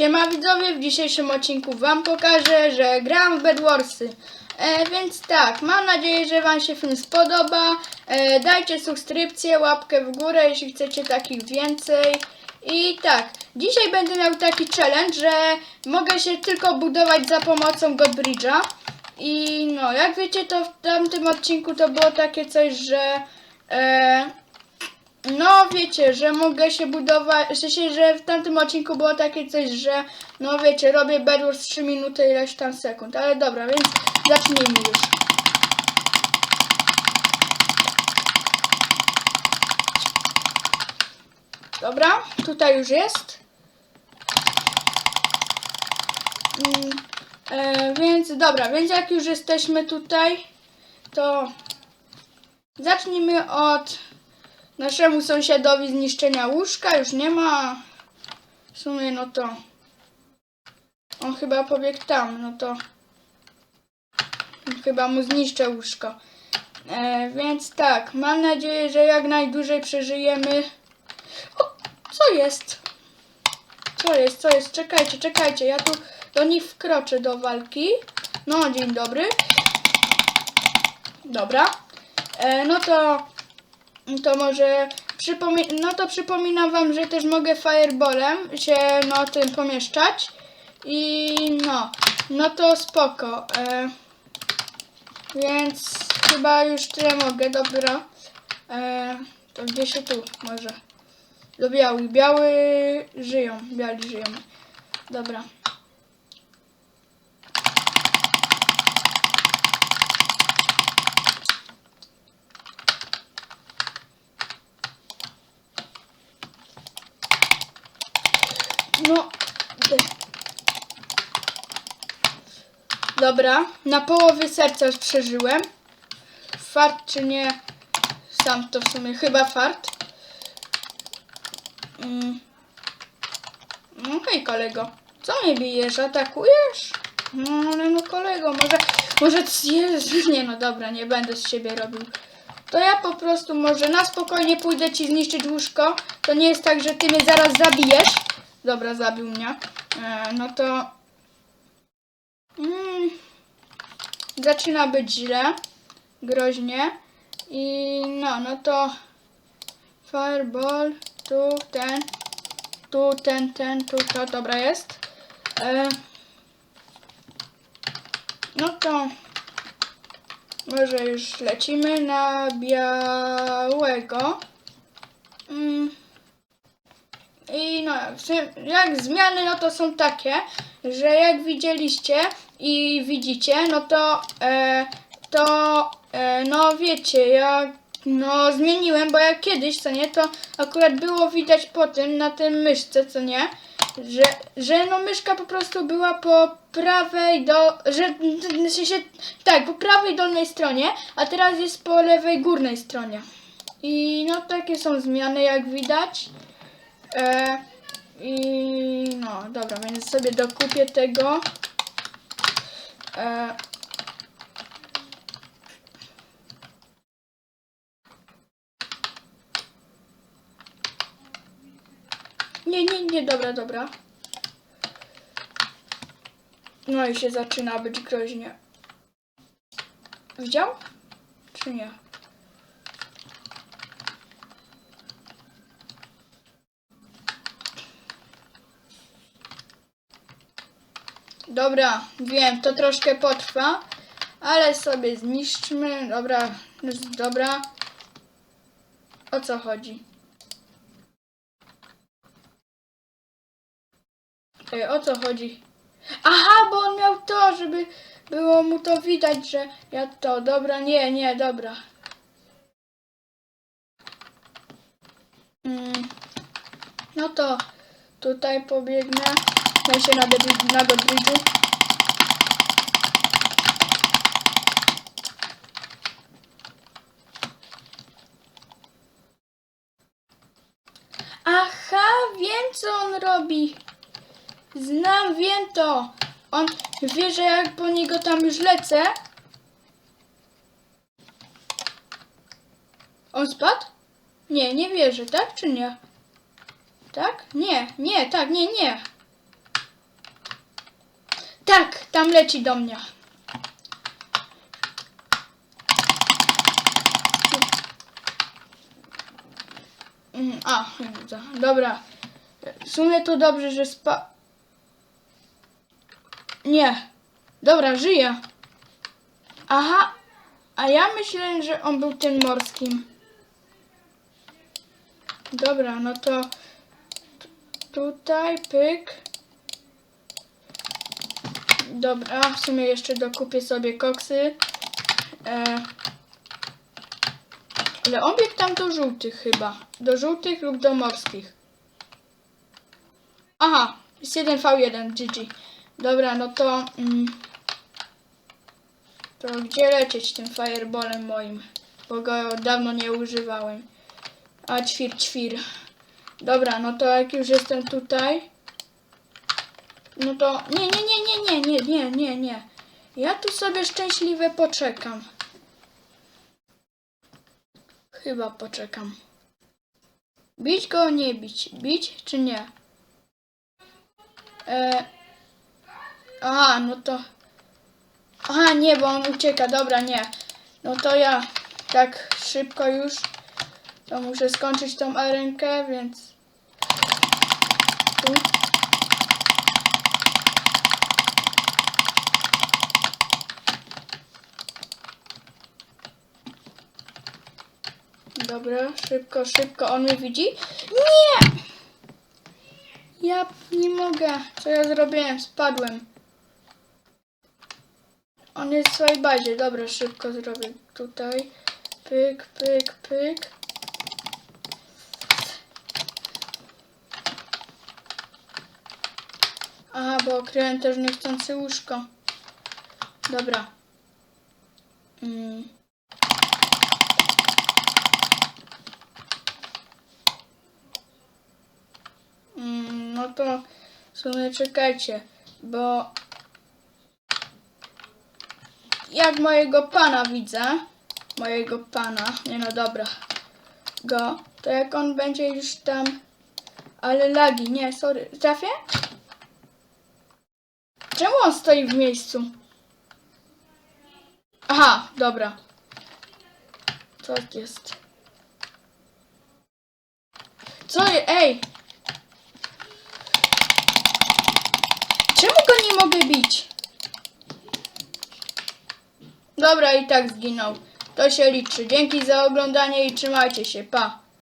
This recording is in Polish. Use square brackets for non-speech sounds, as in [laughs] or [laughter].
Siema widzowie, w dzisiejszym odcinku wam pokażę, że gram w Bedwarsy. E, więc tak, mam nadzieję, że wam się film spodoba. E, dajcie subskrypcję, łapkę w górę, jeśli chcecie takich więcej. I tak, dzisiaj będę miał taki challenge, że mogę się tylko budować za pomocą Godbridge'a. I no, jak wiecie, to w tamtym odcinku to było takie coś, że... E, no wiecie, że mogę się budować, w sensie, że w tamtym odcinku było takie coś, że no wiecie, robię Bedwars 3 minuty ileś tam sekund, ale dobra, więc zacznijmy już. Dobra, tutaj już jest. Mm, e, więc dobra, więc jak już jesteśmy tutaj, to zacznijmy od naszemu sąsiadowi zniszczenia łóżka. Już nie ma. W sumie, no to. On chyba pobiegł tam, no to. Chyba mu zniszczę łóżko. E, więc tak, mam nadzieję, że jak najdłużej przeżyjemy. O, co jest? Co jest, co jest? Czekajcie, czekajcie, ja tu do nich wkroczę do walki. No, dzień dobry. Dobra. E, no to to może przypomi- no to przypominam wam, że też mogę fireballem się no tym pomieszczać i no, no to spoko. E, więc chyba już tyle mogę, dobra. E, to gdzie się tu może? Do białych. Biały żyją, biali żyją. Dobra. No. Dobra, na połowie serca już przeżyłem. Fart czy nie? Sam to w sumie chyba fart. Mm. No hej kolego, co mnie bijesz? Atakujesz? No ale no kolego, może, może jest, [laughs] nie no dobra, nie będę z siebie robił. To ja po prostu może na spokojnie pójdę ci zniszczyć łóżko. To nie jest tak, że ty mnie zaraz zabijesz. Dobra, zabił mnie. E, no to... Mm, zaczyna być źle. Groźnie. I no, no to... Fireball. Tu, ten. Tu, ten, ten, tu, to. Dobra jest. E, no to... Może już lecimy na białego. Mm. I no, jak zmiany, no to są takie, że jak widzieliście i widzicie, no to, e, to, e, no wiecie, ja, no zmieniłem, bo jak kiedyś, co nie, to akurat było widać po tym, na tym myszce, co nie, że, że no myszka po prostu była po prawej do, że, w sensie, tak, po prawej dolnej stronie, a teraz jest po lewej górnej stronie. I no takie są zmiany, jak widać. E, I no, dobra, więc sobie dokupię tego. E, nie, nie, nie, dobra, dobra. No i się zaczyna być groźnie. Widział? Czy nie? Dobra, wiem, to troszkę potrwa, ale sobie zniszczmy. Dobra, dobra. O co chodzi? Ej, o co chodzi? Aha, bo on miał to, żeby było mu to widać, że ja to. Dobra, nie, nie, dobra. Mm, no to tutaj pobiegnę. Się na. Aha, wiem co on robi. Znam, wiem to. On wie, że jak po niego tam już lecę. On spadł? Nie, nie wierzę, tak czy nie? Tak? Nie, nie, tak, nie, nie. Tak, tam leci do mnie. Mm, A, dobra. W sumie to dobrze, że spa... Nie. Dobra, żyje. Aha. A ja myślałem, że on był tym morskim. Dobra, no to tutaj pyk. Dobra, w sumie jeszcze dokupię sobie koksy. E, ale on biegł tam do żółtych chyba. Do żółtych lub do morskich. Aha, jest 1v1, GG. Dobra, no to... Mm, to gdzie lecieć tym fireballem moim? Bo go dawno nie używałem. A ćwir, ćwir. Dobra, no to jak już jestem tutaj... No to... Nie, nie, nie, nie, nie, nie, nie, nie, nie. Ja tu sobie szczęśliwie poczekam. Chyba poczekam. Bić go, nie bić. Bić czy nie? E... Aha, no to... Aha, nie, bo on ucieka. Dobra, nie. No to ja tak szybko już to muszę skończyć tą arenkę, więc... Tu. Dobra, szybko, szybko. On mnie widzi? Nie! Ja nie mogę. Co ja zrobiłem? Spadłem. On jest w swojej bazie. Dobra, szybko zrobię tutaj. Pyk, pyk, pyk. Aha, bo okryłem też niechcący łóżko. Dobra. Mm. No to w sumie czekajcie, bo jak mojego pana widzę, mojego pana, nie no dobra, go, to jak on będzie już tam, ale lagi, nie, sorry, trafię? Czemu on stoi w miejscu? Aha, dobra. Co jest? Co je, ej! Mogę bić? Dobra, i tak zginął. To się liczy. Dzięki za oglądanie i trzymajcie się. Pa.